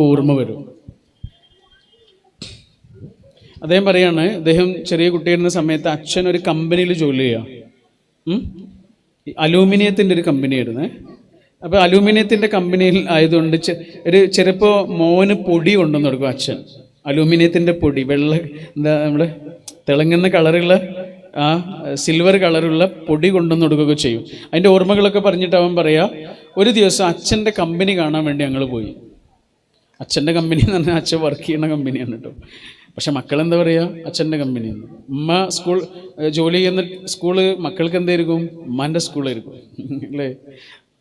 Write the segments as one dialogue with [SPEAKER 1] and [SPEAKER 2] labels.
[SPEAKER 1] ഓർമ്മ വരും. അദ്ദേഹം പറയാണ് അദ്ദേഹം ചെറിയ കുട്ടിയായിരുന്ന സമയത്ത് അച്ഛൻ ഒരു കമ്പനിയിൽ ജോലി ചെയ്യാം. അലൂമിനിയത്തിന്റെ ഒരു കമ്പനിയായിരുന്നേ അപ്പോൾ അലൂമിനിയത്തിന്റെ കമ്പനിയിൽ ആയതുകൊണ്ട് ഒരു ചിലപ്പോൾ മോന് പൊടി കൊണ്ടുവന്ന് കൊടുക്കും അച്ഛൻ. അലൂമിനിയത്തിന്റെ പൊടി വെള്ള എന്താ നമ്മുടെ തിളങ്ങുന്ന കളറുള്ള ആ സിൽവർ കളറുള്ള പൊടി കൊണ്ടുവന്ന് കൊടുക്കുകയൊക്കെ ചെയ്യും. അതിന്റെ ഓർമ്മകളൊക്കെ പറഞ്ഞിട്ട് അവൻ പറയാ ഒരു ദിവസം അച്ഛന്റെ കമ്പനി കാണാൻ വേണ്ടി ഞങ്ങൾ പോയി. അച്ഛന്റെ കമ്പനി എന്ന് പറഞ്ഞാൽ അച്ഛൻ വർക്ക് ചെയ്യുന്ന കമ്പനിയാണ് കേട്ടോ പക്ഷെ മക്കൾ എന്താ പറയുക അച്ഛന്റെ കമ്പനിയാണ് ഉമ്മ സ്കൂൾ ജോലി ചെയ്യുന്ന സ്കൂൾ മക്കൾക്ക് എന്തായിരിക്കും? ഉമ്മാന്റെ സ്കൂളായിരിക്കും അല്ലേ?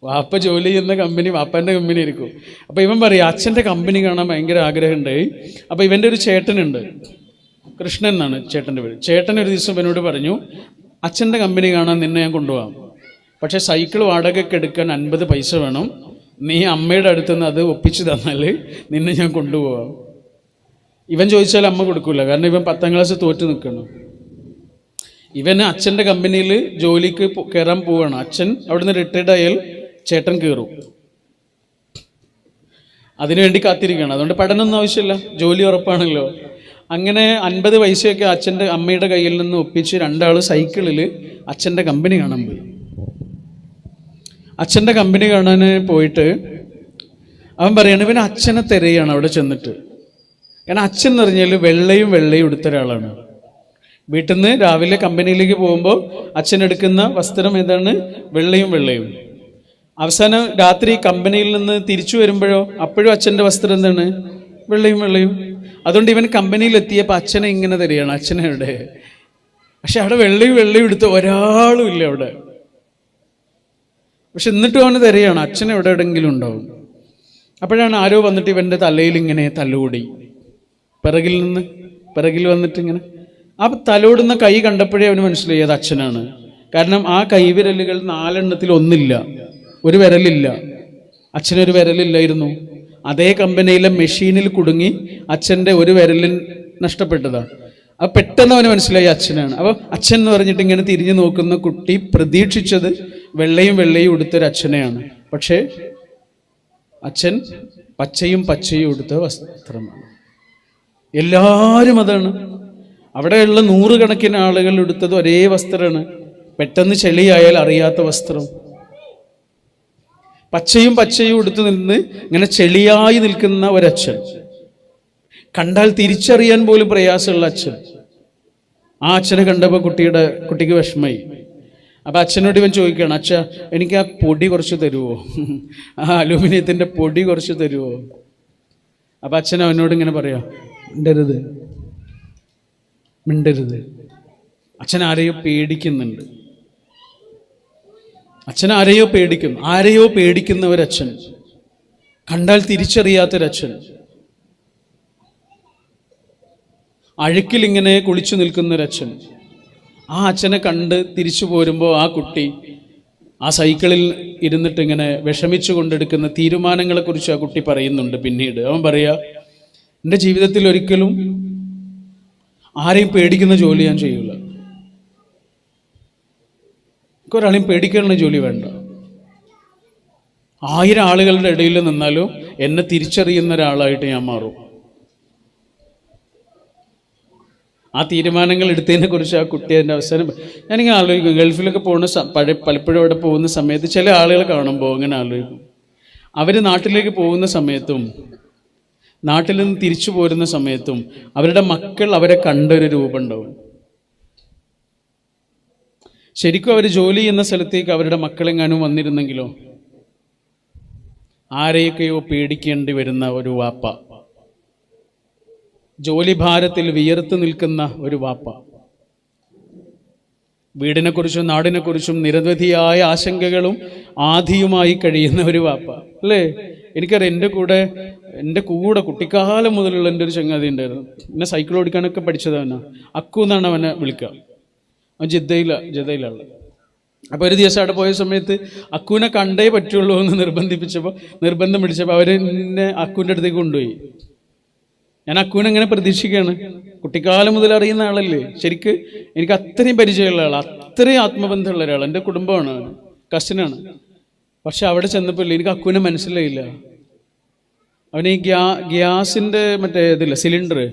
[SPEAKER 1] വാപ്പ ജോലി ചെയ്യുന്ന കമ്പനി വാപ്പാന്റെ കമ്പനി ആയിരിക്കും. അപ്പോൾ ഇവൻ പറയും അച്ഛന്റെ കമ്പനി കാണാൻ ഭയങ്കര ആഗ്രഹമുണ്ട്. അപ്പോൾ ഇവന്റെ ഒരു ചേട്ടനുണ്ട്. കൃഷ്ണൻ എന്നാണ് ചേട്ടന്റെ പേര്. ചേട്ടൻ ഒരു ദിവസം ഇവനോട് പറഞ്ഞു അച്ഛന്റെ കമ്പനി കാണാൻ നിന്നെ ഞാൻ കൊണ്ടുപോകാം. പക്ഷേ സൈക്കിൾ വാടകയ്ക്ക് എടുക്കാൻ അൻപത് പൈസ വേണം. നീ അമ്മയുടെ അടുത്ത് നിന്ന് അത് ഒപ്പിച്ച് തന്നാൽ നിന്നെ ഞാൻ കൊണ്ടുപോകാം ഇവൻ ചോദിച്ചാൽ അമ്മ കൊടുക്കില്ല കാരണം ഇവൻ പത്താം ക്ലാസ് തോറ്റു നിൽക്കണം ഇവന് അച്ഛന്റെ കമ്പനിയിൽ ജോലിക്ക് കയറാൻ പോവുകയാണ് അച്ഛൻ അവിടുന്ന് റിട്ടയർഡ് ആയാൽ ചേട്ടൻ കയറും അതിനുവേണ്ടി കാത്തിരിക്കുകയാണ്. അതുകൊണ്ട് പഠനമൊന്നും ആവശ്യമില്ല. ജോലി ഉറപ്പാണല്ലോ. അങ്ങനെ അൻപത് പൈസയൊക്കെ അച്ഛന്റെ അമ്മയുടെ കയ്യിൽ നിന്ന് ഒപ്പിച്ച് രണ്ടാൾ സൈക്കിളിൽ അച്ഛന്റെ കമ്പനി കാണാൻ പോയി. അച്ഛന്റെ കമ്പനി കാണാൻ പോയിട്ട് അവൻ പറയാണ് ഇവൻ അച്ഛനെ തിരയാണ് അവിടെ ചെന്നിട്ട്. കാരണം അച്ഛൻ എന്ന് പറഞ്ഞാൽ വെള്ളയും വെള്ളയും എടുത്ത ഒരാളാണ്. വീട്ടിൽ നിന്ന് രാവിലെ കമ്പനിയിലേക്ക് പോകുമ്പോൾ അച്ഛൻ എടുക്കുന്ന വസ്ത്രം ഏതാണ്? വെള്ളയും വെള്ളയും. അവസാനം രാത്രി കമ്പനിയിൽ നിന്ന് തിരിച്ചു വരുമ്പോഴോ അപ്പോഴും അച്ഛന്റെ വസ്ത്രം എന്താണ്? വെള്ളയും വെള്ളയും. അതുകൊണ്ട് ഇവൻ കമ്പനിയിൽ എത്തിയപ്പോൾ അച്ഛനെ ഇങ്ങനെ തരികയാണ് അച്ഛനെ അവിടെ പക്ഷെ അവിടെ വെള്ളയും വെള്ളയും എടുത്ത് ഒരാളും ഇല്ല അവിടെ. പക്ഷെ എന്നിട്ടും അവന് തരികയാണ് അച്ഛൻ എവിടെ എവിടെയെങ്കിലും ഉണ്ടാവും. അപ്പോഴാണ് ആരോ വന്നിട്ട് ഇവന്റെ തലയിൽ ഇങ്ങനെ തലോടി. പിറകിൽ നിന്ന് പിറകിൽ വന്നിട്ട് ഇങ്ങനെ. ആ തലോടുന്ന കൈ കണ്ടപ്പോഴേ അവന് മനസ്സിലായി അത് അച്ഛനാണ്. കാരണം ആ കൈവിരലുകൾ നാലെണ്ണത്തിൽ ഒന്നില്ല. ഒരു വിരലില്ല. അച്ഛനൊരു വിരലില്ലായിരുന്നു. അതേ കമ്പനിയിലെ മെഷീനിൽ കുടുങ്ങി അച്ഛന്റെ ഒരു വിരലിൽ നഷ്ടപ്പെട്ടതാണ് അപ്പോൾ പെട്ടെന്ന് അവന് മനസ്സിലായി അച്ഛനാണ്. അപ്പോൾ അച്ഛൻ എന്ന് പറഞ്ഞിട്ട് ഇങ്ങനെ തിരിഞ്ഞു നോക്കുന്ന കുട്ടി പ്രതീക്ഷിച്ചത് വെള്ളയും വെള്ളയും ഉടുത്തൊരു അച്ഛനെയാണ്. പക്ഷേ അച്ഛൻ പച്ചയും പച്ചയും ഉടുത്ത വസ്ത്രമാണ്. എല്ലാവരും അതാണ്. അവിടെയുള്ള നൂറുകണക്കിന് ആളുകൾ എടുത്തത് ഒരേ വസ്ത്രമാണ്. പെട്ടെന്ന് ചെളിയായാൽ അറിയാത്ത വസ്ത്രം. പച്ചയും പച്ചയും എടുത്തു നിന്ന് ഇങ്ങനെ ചെളിയായി നിൽക്കുന്ന ഒരച്ഛൻ. കണ്ടാൽ തിരിച്ചറിയാൻ പോലും പ്രയാസമുള്ള അച്ഛൻ. ആ അച്ഛനെ കണ്ടപ്പോൾ കുട്ടിയുടെ കുട്ടിക്ക് വിഷമായി അപ്പൊ അച്ഛനോട് ഇവൻ ചോദിക്കുകയാണ് അച്ഛ എനിക്ക് ആ പൊടി കുറച്ച് തരുമോ ആ അലൂമിനിയത്തിന്റെ പൊടി കുറച്ച് തരുമോ അപ്പം അച്ഛൻ അവനോട് ഇങ്ങനെ പറയാം മിണ്ടരുത് മിണ്ടരുത്. അച്ഛൻ ആരെയോ പേടിക്കുന്നുണ്ട്. അച്ഛൻ ആരെയോ പേടിക്കും ആരെയോ പേടിക്കുന്ന ഒരച്ഛൻ കണ്ടാൽ തിരിച്ചറിയാത്തൊരച്ഛൻ. അഴുക്കിൽ ഇങ്ങനെ കുളിച്ചു നിൽക്കുന്ന ഒരച്ഛൻ ആ അച്ഛനെ കണ്ട് തിരിച്ചു പോരുമ്പോൾ ആ കുട്ടി ആ സൈക്കിളിൽ ഇരുന്നിട്ട് ഇങ്ങനെ വിഷമിച്ചു കൊണ്ടെടുക്കുന്ന തീരുമാനങ്ങളെക്കുറിച്ച് ആ കുട്ടി പറയുന്നുണ്ട് പിന്നീട്. അവൻ പറയുക എന്റെ ജീവിതത്തിൽ ഒരിക്കലും ആരെയും പേടിക്കുന്ന ജോലി ഞാൻ ചെയ്യുള്ളു എനിക്ക് ഒരാളെയും പേടിക്കാനുള്ള ജോലി വേണ്ട. ആയിരം ആളുകളുടെ ഇടയിൽ നിന്നാലും എന്നെ തിരിച്ചറിയുന്ന ഒരാളായിട്ട് ഞാൻ മാറും. ആ തീരുമാനങ്ങൾ എടുത്തതിനെ കുറിച്ച് ആ കുട്ടി എന്റെ അവസാനം ഞാനിങ്ങനെ ആലോചിക്കും. ഗൾഫിലൊക്കെ പോകുന്ന പഴയ പലപ്പോഴും അവിടെ പോകുന്ന സമയത്ത് ചില ആളുകൾ കാണുമ്പോൾ അങ്ങനെ ആലോചിക്കും. അവർ നാട്ടിലേക്ക് പോകുന്ന സമയത്തും നാട്ടിൽ നിന്ന് തിരിച്ചു പോരുന്ന സമയത്തും അവരുടെ മക്കൾ അവരെ കണ്ടൊരു രൂപം ഉണ്ടാവും ശരിക്കും അവർ ജോലി ചെയ്യുന്ന സ്ഥലത്തേക്ക് അവരുടെ മക്കളെങ്ങാനും വന്നിരുന്നെങ്കിലോ ആരെയൊക്കെയോ പേടിക്കേണ്ടി വരുന്ന ഒരു വാപ്പ. ജോലി ഭാരത്തിൽ വിയർത്ത് നിൽക്കുന്ന ഒരു വാപ്പ. വീടിനെക്കുറിച്ചും നാടിനെക്കുറിച്ചും നിരവധിയായ ആശങ്കകളും ആധിയുമായി കഴിയുന്ന ഒരു വാപ്പ. അല്ലേ? എനിക്കറിയാം എന്റെ കൂടെ എന്റെ കൂടെ കുട്ടിക്കാലം മുതലുള്ള എന്റെ ഒരു ചങ്ങാതി ഉണ്ടായിരുന്നു. എന്നെ സൈക്കിൾ ഓടിക്കാനൊക്കെ പഠിച്ചതാണ് അക്കു എന്നാണ് അവനെ വിളിക്കുക. അവൻ ജിദ്ദയില ജിദ്ദയിലുള്ളത് അപ്പോൾ ഒരു ദിവസം അവിടെ പോയ സമയത്ത് അക്കുവിനെ കണ്ടേ പറ്റുള്ളൂ എന്ന് നിർബന്ധിപ്പിച്ചപ്പോൾ നിർബന്ധം പിടിച്ചപ്പോൾ അവർ എന്നെ അക്കുവിന്റെ അടുത്തേക്ക് കൊണ്ടുപോയി. ഞാൻ അക്കുവിനെ അങ്ങനെ പ്രതീക്ഷിക്കുകയാണ്. കുട്ടിക്കാലം മുതൽ അറിയുന്ന ആളല്ലേ? ശരിക്ക് എനിക്ക് അത്രയും പരിചയമുള്ള ആൾ അത്രയും ആത്മബന്ധമുള്ള ഒരാൾ എന്റെ കുടുംബമാണ് കസിനാണ്. പക്ഷെ അവിടെ ചെന്നപ്പോൾ എനിക്ക് അക്കുവിനെ മനസ്സിലായില്ല. അവന് ഈ ഗ്യാ ഗ്യാസിന്റെ മറ്റേ ഇതില്ല സിലിണ്ടർ.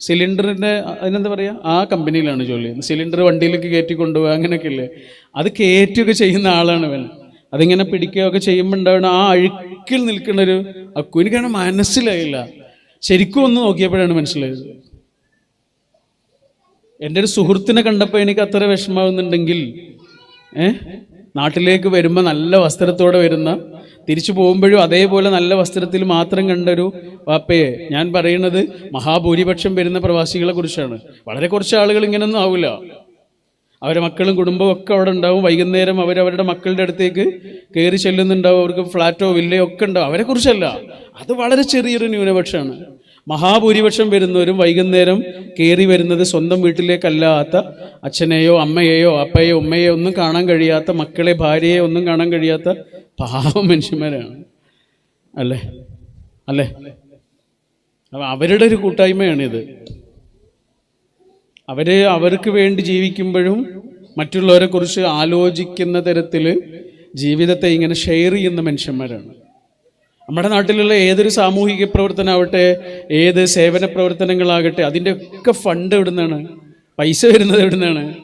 [SPEAKER 1] സിലിണ്ടറിന്റെ അതിനെന്താ പറയുക ആ കമ്പനിയിലാണ് ജോലി. ചെയ്യുന്നത് സിലിണ്ടർ വണ്ടിയിലേക്ക് കയറ്റി കൊണ്ടുപോകുക അങ്ങനെയൊക്കെ ഇല്ലേ? അത് കയറ്റുകയൊക്കെ ചെയ്യുന്ന ആളാണ് ഇവൻ. അതിങ്ങനെ പിടിക്കുകയൊക്കെ ചെയ്യുമ്പോൾ ഉണ്ടാവുന്ന ആ അഴുക്കിൽ നിൽക്കുന്ന ഒരു അക്കു മനസ്സിലായില്ല. ശരിക്കും ഒന്ന് നോക്കിയപ്പോഴാണ് മനസ്സിലായത്. എന്റെ ഒരു സുഹൃത്തിനെ കണ്ടപ്പോൾ എനിക്ക് അത്ര വിഷമാവുന്നുണ്ടെങ്കിൽ ഏ നാട്ടിലേക്ക് വരുമ്പോൾ നല്ല വസ്ത്രത്തോടെ വരുന്ന തിരിച്ചു പോകുമ്പോഴും അതേപോലെ നല്ല വസ്ത്രത്തിൽ മാത്രം കണ്ടൊരു വാപ്പയെ. ഞാൻ പറയുന്നത് മഹാഭൂരിപക്ഷം വരുന്ന പ്രവാസികളെ കുറിച്ചാണ്. വളരെ കുറച്ച് ആളുകൾ ഇങ്ങനൊന്നും ആവില്ല അവരെ മക്കളും കുടുംബവും ഒക്കെ അവിടെ ഉണ്ടാവും. വൈകുന്നേരം അവരവരുടെ മക്കളുടെ അടുത്തേക്ക് കയറി ചെല്ലുന്നുണ്ടാവും. അവർക്ക് ഫ്ലാറ്റോ വില്ലയോ ഒക്കെ ഉണ്ടാവും. അവരെക്കുറിച്ചല്ല അത് വളരെ ചെറിയൊരു ന്യൂനപക്ഷമാണ്. മഹാഭൂരിപക്ഷം വരുന്നവരും വൈകുന്നേരം കയറി വരുന്നത് സ്വന്തം വീട്ടിലേക്കല്ലാത്ത അച്ഛനെയോ അമ്മയെയോ അപ്പയോ ഉമ്മയോ ഒന്നും കാണാൻ കഴിയാത്ത മക്കളെ ഭാര്യയെ ഒന്നും കാണാൻ കഴിയാത്ത പാവം മനുഷ്യന്മാരാണ്. അല്ലേ? അല്ലേ? അവരുടെ ഒരു കൂട്ടായ്മയാണിത്. അവരെ അവർക്ക് വേണ്ടി ജീവിക്കുമ്പോഴും മറ്റുള്ളവരെ കുറിച്ച് ആലോചിക്കുന്ന തരത്തിൽ ജീവിതത്തെ ഇങ്ങനെ ഷെയർ ചെയ്യുന്ന മനുഷ്യന്മാരാണ്. നമ്മുടെ നാട്ടിലുള്ള ഏതൊരു സാമൂഹിക പ്രവർത്തനമാവട്ടെ ഏത് സേവന പ്രവർത്തനങ്ങളാകട്ടെ അതിന്റെ ഒക്കെ ഫണ്ട് എവിടുന്നാണ്? പൈസ വരുന്നത് എവിടുന്നാണ്?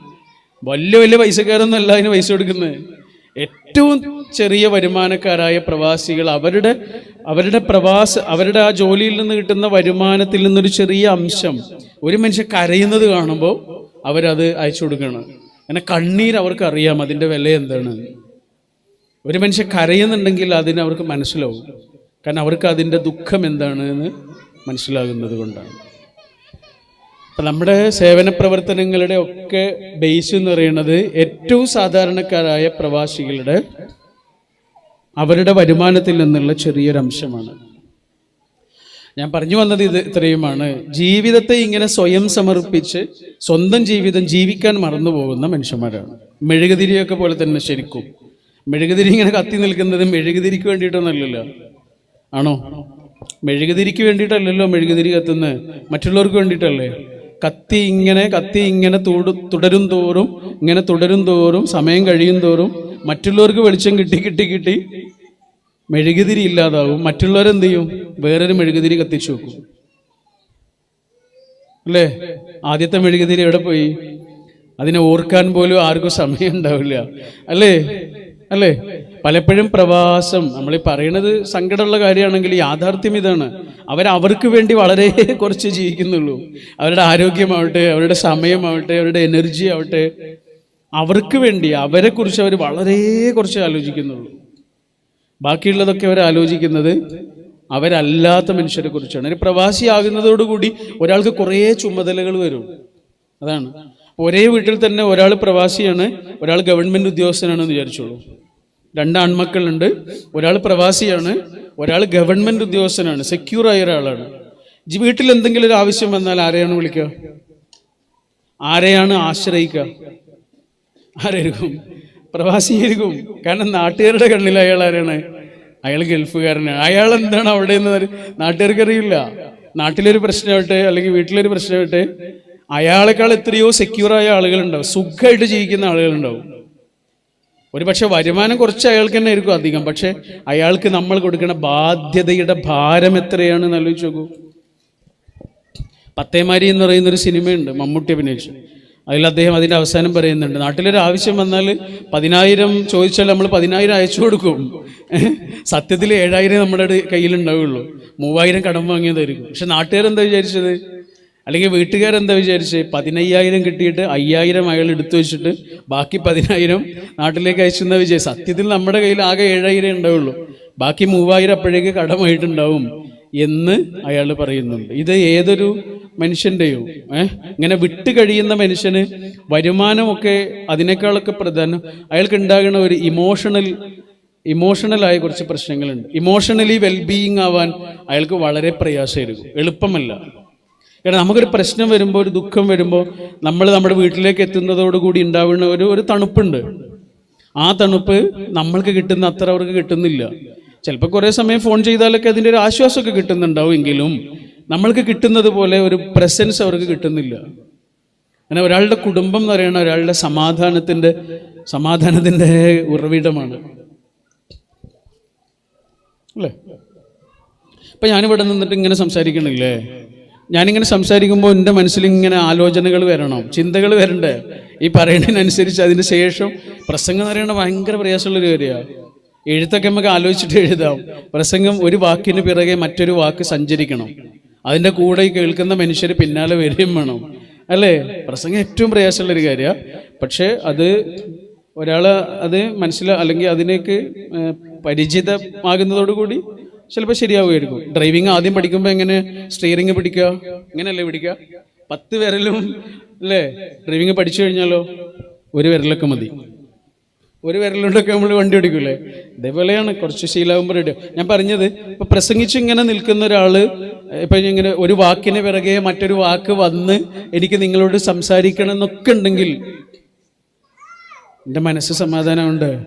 [SPEAKER 1] വലിയ വലിയ പൈസക്കാരൊന്നും അല്ല അതിന് പൈസ കൊടുക്കുന്നത്. ഏറ്റവും ചെറിയ വരുമാനക്കാരായ പ്രവാസികൾ അവരുടെ അവരുടെ പ്രവാസ അവരുടെ ആ ജോലിയിൽ നിന്ന് കിട്ടുന്ന വരുമാനത്തിൽ നിന്നൊരു ചെറിയ അംശം ഒരു മനുഷ്യൻ കരയുന്നത് കാണുമ്പോൾ അവരത് അയച്ചു കൊടുക്കണം അങ്ങനെ കണ്ണീർ അവർക്ക് അറിയാം അതിന്റെ വില എന്താണ്. ഒരു മനുഷ്യൻ കരയുന്നുണ്ടെങ്കിൽ അതിന് അവർക്ക് മനസ്സിലാവും. കാരണം അവർക്ക് അതിന്റെ ദുഃഖം എന്താണ് എന്ന് മനസ്സിലാകുന്നത് കൊണ്ടാണ്. അപ്പം നമ്മുടെ സേവന പ്രവർത്തനങ്ങളുടെ ഒക്കെ ബേസ് എന്ന് പറയുന്നത് ഏറ്റവും സാധാരണക്കാരായ പ്രവാസികളുടെ അവരുടെ വരുമാനത്തിൽ നിന്നുള്ള ചെറിയൊരു അംശമാണ്. ഞാൻ പറഞ്ഞു വന്നത് ഇത് ഇത്രയുമാണ്. ജീവിതത്തെ ഇങ്ങനെ സ്വയം സമർപ്പിച്ച് സ്വന്തം ജീവിതം ജീവിക്കാൻ മറന്നു പോകുന്ന മനുഷ്യന്മാരാണ്. മെഴുകുതിരിയൊക്കെ പോലെ തന്നെ ശരിക്കും. മെഴുകുതിരി ഇങ്ങനെ കത്തി നിൽക്കുന്നത് മെഴുകുതിരിക്ക് വേണ്ടിയിട്ടൊന്നല്ലല്ലോ ആണോ? മെഴുകുതിരിക്ക് വേണ്ടിയിട്ടല്ലല്ലോ മെഴുകുതിരി കത്തുന്നത് മറ്റുള്ളവർക്ക് വേണ്ടിയിട്ടല്ലേ? കത്തി ഇങ്ങനെ കത്തി ഇങ്ങനെ തുടരും തോറും ഇങ്ങനെ തുടരും തോറും സമയം കഴിയും തോറും മറ്റുള്ളവർക്ക് വെളിച്ചം കിട്ടി കിട്ടി കിട്ടി മെഴുകുതിരി ഇല്ലാതാവും. മറ്റുള്ളവരെന്ത് ചെയ്യും വേറൊരു മെഴുകുതിരി കത്തിച്ചു വെക്കും. അല്ലേ? ആദ്യത്തെ മെഴുകുതിരി എവിടെ പോയി? അതിനെ ഓർക്കാൻ പോലും ആർക്കും സമയം ഉണ്ടാവില്ല. അല്ലേ? അല്ലേ? പലപ്പോഴും പ്രവാസം നമ്മൾ പറയണത് സങ്കടമുള്ള കാര്യമാണെങ്കിൽ യാഥാർത്ഥ്യം ഇതാണ്. അവർ അവർക്ക് വേണ്ടി വളരെ കുറച്ച് ജീവിക്കുന്നുള്ളൂ. അവരുടെ ആരോഗ്യമാവട്ടെ അവരുടെ സമയമാവട്ടെ അവരുടെ എനർജി ആവട്ടെ അവർക്ക് വേണ്ടി അവരെക്കുറിച്ച് അവർ വളരെ കുറച്ച് ആലോചിക്കുന്നുള്ളൂ. ബാക്കിയുള്ളതൊക്കെ അവർ ആലോചിക്കുന്നത് അവരല്ലാത്ത മനുഷ്യരെ കുറിച്ചാണ് ഒരു പ്രവാസിയാകുന്നതോടുകൂടി ഒരാൾക്ക് കുറേ ചുമതലകൾ വരും. അതാണ്. ഒരേ വീട്ടിൽ തന്നെ ഒരാൾ പ്രവാസിയാണ് ഒരാൾ ഗവൺമെന്റ് ഉദ്യോഗസ്ഥനാണെന്ന് വിചാരിച്ചോളൂ. രണ്ട് ആൺമക്കളുണ്ട്. ഒരാൾ പ്രവാസിയാണ് ഒരാൾ ഗവൺമെന്റ് ഉദ്യോഗസ്ഥനാണ് സെക്യൂർ ആയ ഒരാളാണ്. വീട്ടിൽ എന്തെങ്കിലും ഒരു ആവശ്യം വന്നാൽ ആരെയാണ് വിളിക്കുക? ആരെയാണ് ആശ്രയിക്കുക? ആരായിരിക്കും? പ്രവാസിയായിരിക്കും. കാരണം നാട്ടുകാരുടെ കണ്ണിൽ അയാൾ ആരാണ്? അയാൾ ഗൾഫുകാരനാണ്. അയാൾ എന്താണ് അവിടെ നിന്ന് നാട്ടുകാർക്ക് അറിയില്ല. നാട്ടിലൊരു പ്രശ്നമാവട്ടെ അല്ലെങ്കിൽ വീട്ടിലൊരു പ്രശ്നമാവട്ടെ അയാളെക്കാൾ എത്രയോ സെക്യൂറായ ആളുകളുണ്ടാവും. സുഖമായിട്ട് ജീവിക്കുന്ന ആളുകളുണ്ടാവും. ഒരു പക്ഷെ വരുമാനം കുറച്ച് അയാൾക്ക് തന്നെ ആയിരിക്കും അധികം പക്ഷെ അയാൾക്ക് നമ്മൾ കൊടുക്കുന്ന ബാധ്യതയുടെ ഭാരം എത്രയാണ് ആലോചിച്ച് നോക്കൂ. പത്തേമാരി എന്ന് പറയുന്ന ഒരു സിനിമയുണ്ട് മമ്മൂട്ടി അഭിനയിച്ചു. അതിൽ അദ്ദേഹം അതിന്റെ അവസാനം പറയുന്നുണ്ട് നാട്ടിലൊരു ആവശ്യം വന്നാൽ പതിനായിരം ചോദിച്ചാൽ നമ്മൾ പതിനായിരം അയച്ചു കൊടുക്കും. സത്യത്തിൽ ഏഴായിരം നമ്മുടെ കയ്യിലുണ്ടാവുള്ളൂ. മൂവായിരം കടം വാങ്ങിയതായിരിക്കും. പക്ഷെ നാട്ടുകാരെന്താ വിചാരിച്ചത്? അല്ലെങ്കിൽ വീട്ടുകാരെന്താ വിചാരിച്ച്? പതിനയ്യായിരം കിട്ടിയിട്ട് അയ്യായിരം അയാൾ എടുത്തു വെച്ചിട്ട് ബാക്കി പതിനായിരം നാട്ടിലേക്ക് അയച്ചെന്നാ വിചാരിച്ചു. സത്യത്തിൽ നമ്മുടെ കയ്യിൽ ആകെ ഏഴായിരം ഉണ്ടാവുള്ളൂ. ബാക്കി മൂവായിരം അപ്പോഴേക്ക് കടമായിട്ടുണ്ടാവും എന്ന് അയാൾ പറയുന്നുണ്ട്. ഇത് ഏതൊരു മനുഷ്യന്റെയോ? ഏഹ് ഇങ്ങനെ വിട്ട് കഴിയുന്ന മനുഷ്യന് വരുമാനമൊക്കെ അതിനേക്കാളൊക്കെ പ്രധാനം. അയാൾക്ക് ഉണ്ടാകുന്ന ഒരു ഇമോഷണൽ ഇമോഷണലായ കുറച്ച് പ്രശ്നങ്ങളുണ്ട്. ഇമോഷണലി വെൽബീയിങ് ആവാൻ അയാൾക്ക് വളരെ പ്രയാസമായിരിക്കും. എളുപ്പമല്ല. കാരണം നമുക്കൊരു പ്രശ്നം വരുമ്പോൾ ഒരു ദുഃഖം വരുമ്പോൾ നമ്മൾ നമ്മുടെ വീട്ടിലേക്ക് എത്തുന്നതോടുകൂടി ഉണ്ടാവുന്ന ഒരു ഒരു തണുപ്പുണ്ട്. ആ തണുപ്പ് നമ്മൾക്ക് കിട്ടുന്ന അത്ര അവർക്ക് കിട്ടുന്നില്ല. ചിലപ്പോൾ കുറേ സമയം ഫോൺ ചെയ്താലൊക്കെ അതിന്റെ ഒരു ആശ്വാസമൊക്കെ കിട്ടുന്നുണ്ടാവും എങ്കിലും നമ്മൾക്ക് കിട്ടുന്നത് പോലെ ഒരു പ്രസൻസ് അവർക്ക് കിട്ടുന്നില്ല. അങ്ങനെ ഒരാളുടെ കുടുംബം എന്ന് പറയുന്ന ഒരാളുടെ സമാധാനത്തിന്റെ സമാധാനത്തിന്റെ ഉറവിടമാണ്. അല്ലേ? ഇപ്പം ഞാനിവിടെ നിന്നിട്ട് ഇങ്ങനെ സംസാരിക്കണില്ലേ? ഞാനിങ്ങനെ സംസാരിക്കുമ്പോൾ എന്റെ മനസ്സിൽ ഇങ്ങനെ ആലോചനകൾ വരണം ചിന്തകൾ വരണ്ടേ? ഈ പറയുന്നതിനനുസരിച്ച് അതിന് ശേഷം പ്രസംഗം എന്ന് പറയുന്നത് ഭയങ്കര പ്രയാസമുള്ളൊരു കാര്യമാണ്. എഴുത്തൊക്കെ നമുക്ക് ആലോചിച്ചിട്ട് എഴുതാം. പ്രസംഗം ഒരു വാക്കിന് പിറകെ മറ്റൊരു വാക്ക് സഞ്ചരിക്കണം. അതിന്റെ കൂടെ കേൾക്കുന്ന മനുഷ്യർ പിന്നാലെ വരികയും വേണം. അല്ലേ? പ്രസംഗം ഏറ്റവും പ്രയാസമുള്ളൊരു കാര്യമാണ്. പക്ഷേ അത് ഒരാൾ അത് മനസ്സിലാ അല്ലെങ്കിൽ അതിനേക്ക് പരിചിതമാകുന്നതോടുകൂടി ചിലപ്പോൾ ശരിയാവുമായിരിക്കും. ഡ്രൈവിംഗ് ആദ്യം പഠിക്കുമ്പോൾ എങ്ങനെ? സ്റ്റിയറിംഗ് പിടിക്കുക. ഇങ്ങനെയല്ലേ പിടിക്കുക? പത്ത് വിരലും അല്ലേ? ഡ്രൈവിംഗ് പഠിച്ചു കഴിഞ്ഞാലോ? ഒരു വിരലൊക്കെ മതി. ഒരു വിരലുണ്ടൊക്കെ നമ്മൾ വണ്ടി ഓടിക്കൂലേ? ഇതേപോലെയാണ്. കുറച്ച് ശീലാകുമ്പോൾ റെഡിയോ ഞാൻ പറഞ്ഞത് ഇപ്പം പ്രസംഗിച്ച് ഇങ്ങനെ നിൽക്കുന്ന ഒരാൾ ഇപ്പം ഇങ്ങനെ ഒരു വാക്കിന് പിറകെ മറ്റൊരു വാക്ക് വന്ന് എനിക്ക് നിങ്ങളോട് സംസാരിക്കണം എന്നൊക്കെ ഉണ്ടെങ്കിൽ എന്റെ മനസ്സ് സമാധാനമുണ്ട്.